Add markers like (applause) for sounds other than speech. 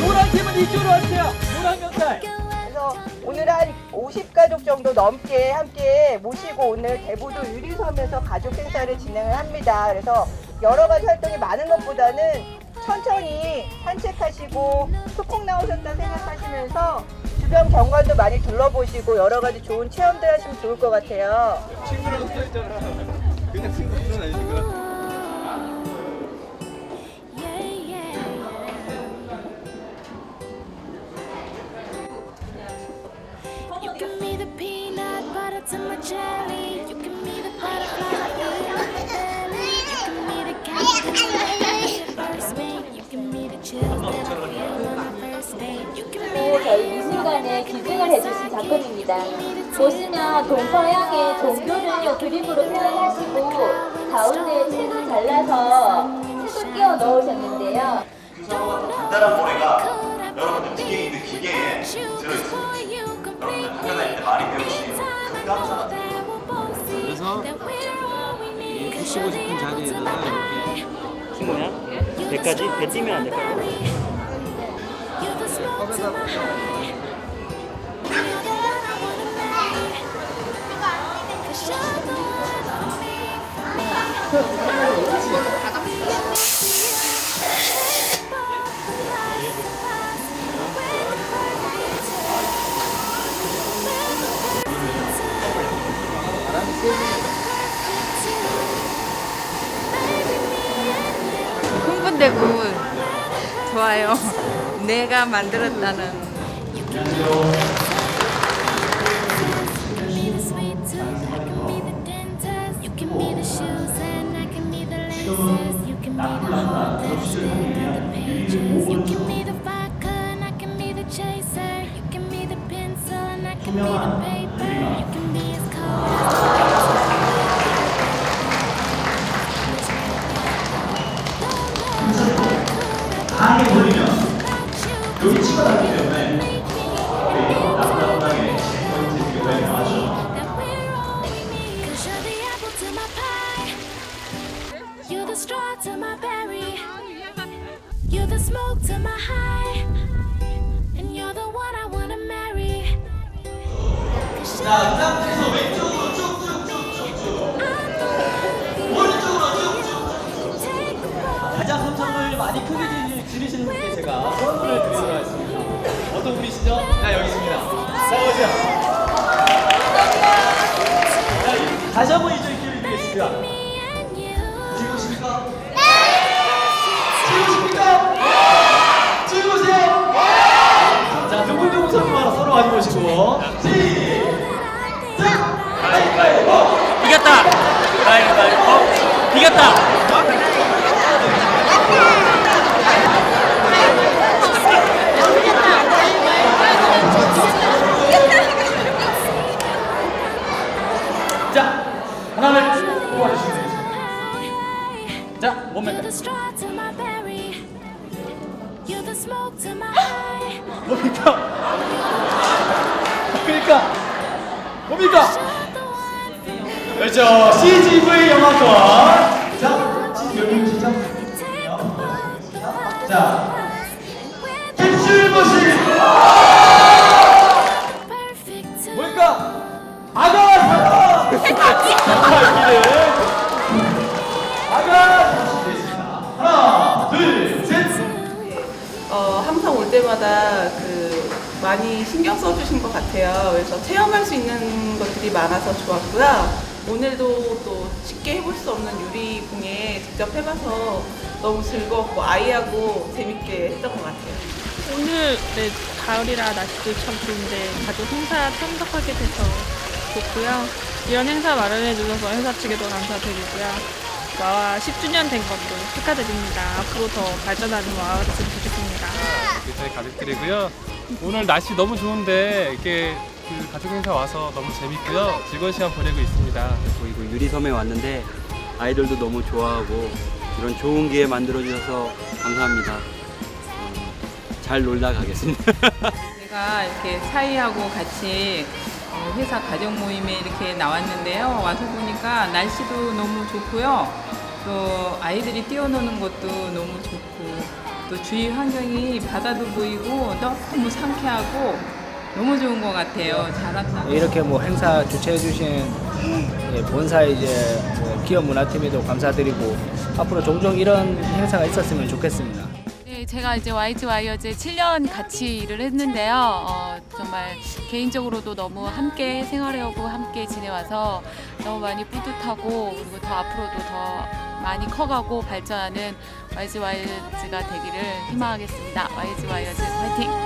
노란 팀은 이쪽으로 와주세요. 노란 명살. 그래서 오늘 한 50가족 정도 넘게 함께 모시고 오늘 대부도 유리섬에서 가족 행사를 진행을 합니다. 그래서 여러 가지 활동이 많은 것보다는 천천히 산책하시고 소풍 나오셨다 생각하시면서 주변 경관도 많이 둘러보시고 여러 가지 좋은 체험들 하시면 좋을 것 같아요. 친구라고 써있잖아. 그냥 친구는. You 저희 미술관에 기증을 해주신 작품입니다. 보시면 동서양의 종교를 그림으로 표현하시고 가운데 책을 잘라서 책을 끼워 넣으셨는데요. 간단한 모래가 여러분들 뒤에 있는 기계에 들어있습니다. 여러분들 학교 다닐 때 많이 배우신 그 감사합니다. 그래서 이 푸시고 싶은 자리에다가 이렇게 친구야? 배까지? 배 뛰면 안 될까? You're the smoke to 흥분되고 좋아요. 내가 만들었다는. Me 강하게 돌리면 여기 치가 나기 때문에 우리 나무나무 땅에 포인트 교회에 나와죠. that we're all we need. Cause you're the apple to my pie. You're the straw to my berry. You're the smoke to my high. And you're the one I wanna marry. Cause you're 자, 이 상태에서 왼쪽 다시 한번 이쪽 기회를 드리겠습니다. Me and you. 즐거우십니까? 즐거우십니까? 즐거우세요? 자, 누구누구 선물 하나 서로 가져오시고. 시작! 가위바위보! 이겼다! 가위바위보! 이겼다! 자, 하나를 뽑아주시면 되겠습니다. 자, high. 뭡니까? 그러니까 뭡니까? Me. 그렇죠. CGV 영화관. 자, 여기 진짜. 자, with 캡슐 머신. 때마다 그 많이 신경 써주신 것 같아요. 그래서 체험할 수 있는 것들이 많아서 좋았고요. 오늘도 또 쉽게 해볼 수 없는 유리공예 직접 해봐서 너무 즐거웠고 아이하고 재밌게 했던 것 같아요. 오늘 네, 가을이라 날씨도 참 좋은데 가족 행사 참석하게 돼서 좋고요. 이런 행사 마련해 주셔서 회사 측에도 감사드리고요. 와와 10주년 된 것도 축하드립니다. 앞으로 더 발전하는 와와 됐으면 좋겠습니다. 저희 가족들이고요. 오늘 날씨 너무 좋은데 이렇게 그 가족 행사 와서 너무 재밌고요. 즐거운 시간 보내고 있습니다. 그리고 유리섬에 왔는데 아이들도 너무 좋아하고 이런 좋은 기회 만들어 주셔서 감사합니다. 어, 잘 놀다 가겠습니다. (laughs) 제가 이렇게 사이하고 같이 어, 회사 가족 모임에 이렇게 나왔는데요. 와서 보니까 날씨도 너무 좋고요. 또 아이들이 뛰어노는 것도 너무 좋고 또 주위 환경이 바다도 보이고 너무 상쾌하고 너무 좋은 것 같아요. 잘한다. 이렇게 뭐 행사 주최해 주신 예, 본사 이제 뭐 기업 문화팀에도 감사드리고 앞으로 종종 이런 행사가 있었으면 좋겠습니다. 네, 제가 이제 YG 와이어즈 7년 같이 일을 했는데요. 어, 정말 개인적으로도 너무 함께 생활하고 함께 지내와서 너무 많이 뿌듯하고 그리고 더 앞으로도 더 많이 커가고 발전하는 YG 와이어즈가 되기를 희망하겠습니다. YG 와이어즈 화이팅!